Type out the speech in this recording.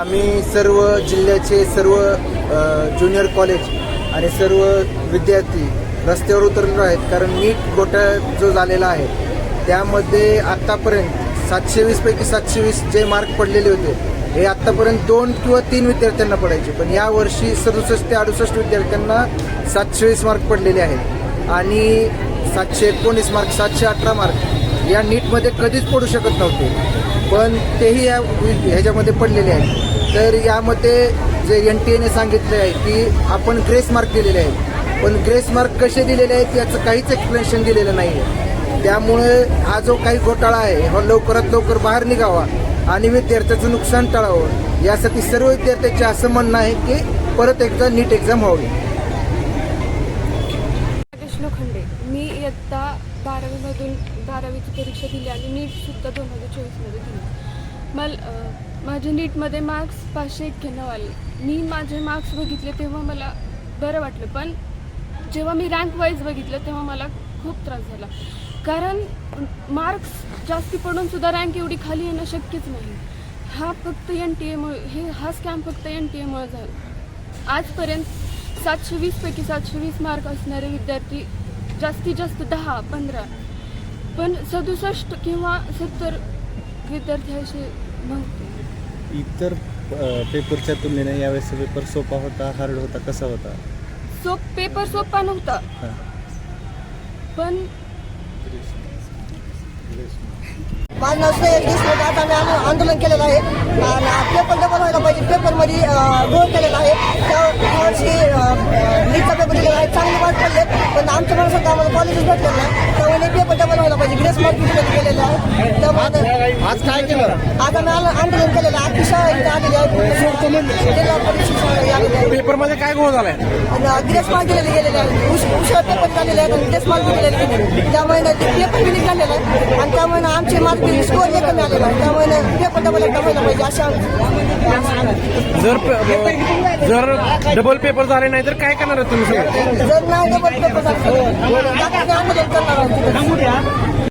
आम्ही सर्व जिल्ह्याचे सर्व ज्युनियर कॉलेज आणि सर्व विद्यार्थी रस्त्यावर उतरलेलो आहेत. कारण नीट गोटा जो झालेला आहे त्यामध्ये आत्तापर्यंत सातशे वीसपैकी सातशे वीस जे मार्क पडलेले होते हे आत्तापर्यंत दोन किंवा तीन विद्यार्थ्यांना पडायचे. पण या वर्षी सदुसष्ट ते अडुसष्ट विद्यार्थ्यांना सातशे वीस मार्क पडलेले आहेत. आणि सातशे एकोणीस मार्क सातशे अठरा मार्क या नीटमध्ये कधीच पडू शकत नव्हते. पण तेही या ह्याच्यामध्ये पडलेले आहेत. तर यामध्ये जे एन टी एने सांगितले आहे की आपण ग्रेस मार्क दिलेले आहेत. पण ग्रेस मार्क कसे दिलेले आहेत याचं काहीच एक्सप्लेनेशन दिलेलं नाही आहे त्यामुळे हा जो काही घोटाळा आहे हा लवकरात लवकर बाहेर निघावा आणि विद्यार्थ्याचं नुकसान टाळावं. यासाठी सर्व विद्यार्थ्यांचे असं म्हणणं आहे की परत एकदा नीट एक्झाम व्हावी. लोखंडे. इयत्ता बारावीमधून बारावीची परीक्षा दिली आणि नीटसुद्धा दोन हजार चोवीसमध्ये दिली. मला माझ्या माझे नीटमध्ये मार्क्स पाचशे एक्क्याण्णव आले. मी माझे मार्क्स बघितले तेव्हा मला बरं वाटलं पण जेव्हा मी रँक वाईज बघितलं तेव्हा मला खूप त्रास झाला. कारण मार्क्स जास्ती पडून सुद्धा रँक एवढी खाली येणं शक्यच नाही. हा फक्त एन टी एमुळे हे हा स्कॅम फक्त एन टी एमुळे झाला. आजपर्यंत सातशे वीसपैकी सातशे वीस मार्क असणारे विद्यार्थी जास्तीत जास्त दहा पंधरा. पण सदुसष्ट किंवा सत्तर विद्यार्थी असे नव्हते इतर अ, पेपरच्या तुलनेने यावेळेस पेपर सोपा होता हार्ड होता कसा होता? सोप पेपर सोपा नव्हता. हा. पण माझं नाव श्रेयस देशमुख आता आम्ही आंदो- आंदोलन केलेलं आहे. आणि पेपर डबल व्हायला पाहिजे पेपरमध्ये गोळ केलेला आहे. त्या- त्यावर्षी नीटचा पेपर दिलेला आहे चांगले माणसात आम्हाला कॉलेजच भेटलं नाही. त्यामुळे पेपर डबल व्हायला पाहिजे. ग्रेस मार्क दिलेलं केलेलं आहे. त्यामुळे आज काय केलं? आज आम्ही आंदोलन केलेलं आहे. इथे आलेली आहे. जिल्हा परिषद. शाळा आलेली आहे पेपरमध्ये काय गोळ झालाय? ग्रेस मार्क दिलेले गेलेले आहेत. उश- पेपर झालेले आहेत आणि ग्रेस मार्क दिलेले गेले त्यामुळे पेपर बी झालेला आहे आणि त्यामुळे आमचे मार्क स्कोर हे कमी आलेला आहे त्यामुळे पेपर डबल व्हायला पाहिजे अशा जर जर डबल पेपर झाले नाही तर काय करणार आहे तुम्ही जर नाही डबल पेपर झाले आंदोलन करणार